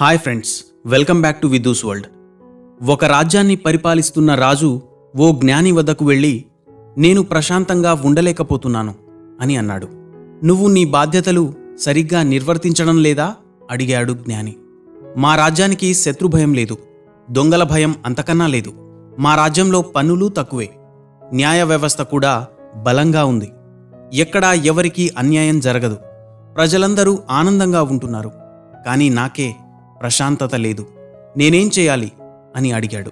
Hi friends welcome back to విదూస్ world. ఒక రాజ్యాన్ని పరిపాలిస్తున్న రాజు ఓ జ్ఞాని వద్దకు వెళ్ళి నేను ప్రశాంతంగా ఉండలేకపోతున్నాను అని అన్నాడు. నువ్వు నీ బాధ్యతలు సరిగ్గా నిర్వర్తించడం లేదా? అడిగాడు జ్ఞాని. మా రాజ్యానికి శత్రుభయం లేదు దొంగల భయం అంతకన్నా లేదు. మా రాజ్యంలో పన్నులు తక్కువే. న్యాయ వ్యవస్థ కూడా బలంగా ఉంది. ఎక్కడా ఎవరికీ అన్యాయం జరగదు. ప్రజలందరూ ఆనందంగా ఉంటున్నారు. కానీ నాకే ప్రశాంతత లేదు. నేనేం చేయాలి? అని అడిగాడు.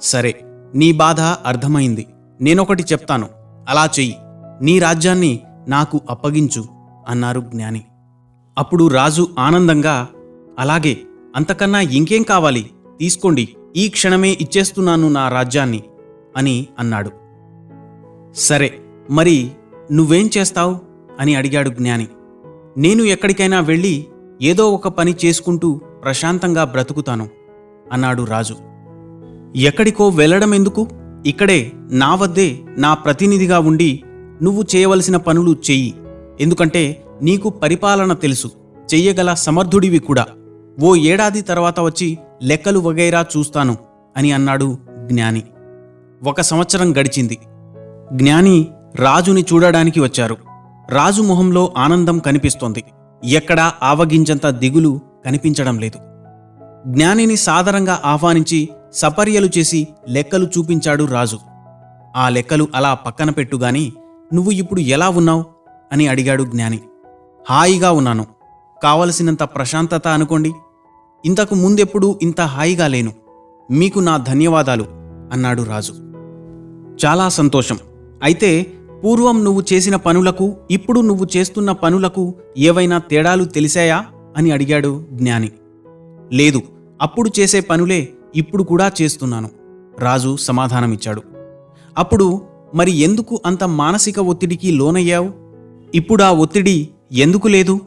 సరే నీ బాధ అర్థమైంది. నేనొకటి చెప్తాను. అలా చెయ్యి. నీ రాజ్యాన్ని నాకు అప్పగించు అన్నారు జ్ఞాని. అప్పుడు రాజు ఆనందంగా అలాగే అంతకన్నా ఇంకేం కావాలి? తీసుకోండి. ఈ క్షణమే ఇచ్చేస్తున్నాను నా రాజ్యాన్ని అని అన్నాడు. సరే మరి నువ్వేం చేస్తావు? అని అడిగాడు జ్ఞాని. నేను ఎక్కడికైనా వెళ్ళి ఏదో ఒక పని చేసుకుంటూ ప్రశాంతంగా బ్రతుకుతాను అన్నాడు రాజు. ఎక్కడికో వెళ్ళడం ఎందుకు ఇక్కడే నా వద్దే నా ప్రతినిధిగా ఉండి నువ్వు చేయవలసిన పనులు చెయ్యి. ఎందుకంటే నీకు పరిపాలన తెలుసు చెయ్యగల సమర్థుడివి కూడా. ఓ ఏడాది తర్వాత వచ్చి లెక్కలు వగైరా చూస్తాను అని అన్నాడు జ్ఞాని. ఒక సంవత్సరం గడిచింది. జ్ఞాని రాజుని చూడడానికి వచ్చారు. రాజు మొహంలో ఆనందం కనిపిస్తోంది. ఎక్కడా ఆవగించంత దిగులు కనిపించడం లేదు. జ్ఞానిని సాదరంగా ఆహ్వానించి సపర్యలు చేసి లెక్కలు చూపించాడు రాజు. ఆ లెక్కలు అలా పక్కన పెట్టుగాని నువ్వు ఇప్పుడు ఎలా ఉన్నావు? అని అడిగాడు జ్ఞాని. హాయిగా ఉన్నాను. కావలసినంత ప్రశాంతత అనుకోండి. ఇంతకు ముందెప్పుడూ ఇంత హాయిగా లేను. మీకు నా ధన్యవాదాలు అన్నాడు రాజు. చాలా సంతోషం. అయితే పూర్వం నువ్వు చేసిన పనులకు ఇప్పుడు నువ్వు చేస్తున్న పనులకు ఏవైనా తేడాలు తెలిసాయా? అని అడిగాడు జ్ఞాని. లేదు అప్పుడు చేసే పనులే ఇప్పుడు కూడా చేస్తున్నాను రాజు సమాధానమిచ్చాడు. అప్పుడు మరి ఎందుకు అంత మానసిక ఒత్తిడికి లోనయ్యావు? ఇప్పుడు ఆ ఒత్తిడి ఎందుకు లేదు?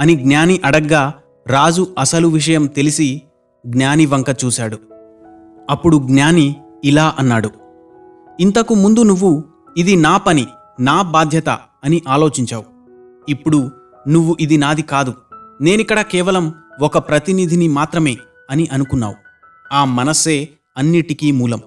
అని జ్ఞాని అడగ్గా రాజు అసలు విషయం తెలిసి జ్ఞాని వంక చూశాడు. అప్పుడు జ్ఞాని ఇలా అన్నాడు. ఇంతకు ముందు నువ్వు ఇది నా పని నా బాధ్యత అని ఆలోచించావు. ఇప్పుడు నువ్వు ఇది నాది కాదు. నేనిక్కడ కేవలం ఒక ప్రతినిధిని మాత్రమే అని అనుకున్నావు. ఆ మనస్సే అన్నిటికీ మూలం.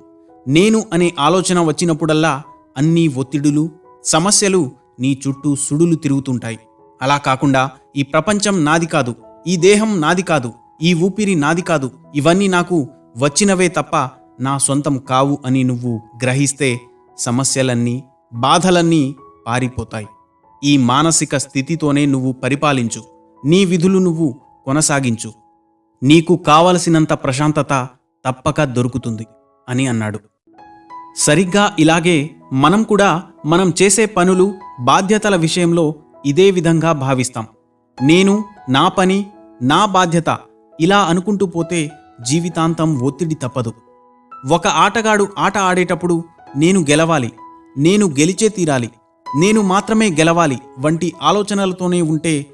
నేను అనే ఆలోచన వచ్చినప్పుడల్లా అన్ని ఒత్తిడులు సమస్యలు నీ చుట్టూ సుడులు తిరుగుతుంటాయి. అలా కాకుండా ఈ ప్రపంచం నాది కాదు ఈ దేహం నాది కాదు ఈ ఊపిరి నాది కాదు ఇవన్నీ నాకు వచ్చినవే తప్ప నా సొంతం కావు అని నువ్వు గ్రహిస్తే సమస్యలన్నీ బాధలన్నీ పారిపోతాయి. ఈ మానసిక స్థితితోనే నువ్వు పరిపాలించు. నీ విధులు నువ్వు కొనసాగించు. నీకు కావలసినంత ప్రశాంతత తప్పక దొరుకుతుంది అని అన్నాడు. సరిగ్గా ఇలాగే మనం కూడా మనం చేసే పనులు బాధ్యతల విషయంలో ఇదే విధంగా భావిస్తాం. నేను నా పని నా బాధ్యత ఇలా అనుకుంటూ పోతే జీవితాంతం ఒత్తిడి తప్పదు. ఒక ఆటగాడు ఆట ఆడేటప్పుడు నేను గెలవాలి నేను గెలిచే తీరాలి నేను మాత్రమే గెలవాలి వంటి ఆలోచనలతోనే ఉంటే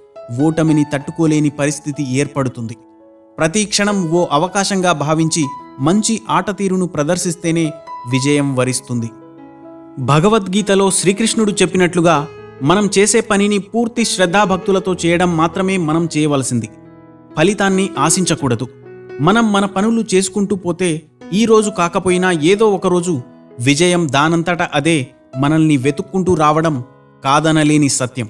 ఓటమిని తట్టుకోలేని పరిస్థితి ఏర్పడుతుంది. ప్రతి క్షణం ఓ అవకాశంగా భావించి మంచి ఆట తీరును ప్రదర్శిస్తేనే విజయం వరిస్తుంది. భగవద్గీతలో శ్రీకృష్ణుడు చెప్పినట్లుగా మనం చేసే పనిని పూర్తి శ్రద్ధాభక్తులతో చేయడం మాత్రమే మనం చేయవలసింది. ఫలితాన్ని ఆశించకూడదు. మనం మన పనులు చేసుకుంటూ పోతే ఈ రోజు కాకపోయినా ఏదో ఒకరోజు విజయం దానంతట అదే మనల్ని వెతుక్కుంటూ రావడం కాదనలేని సత్యం.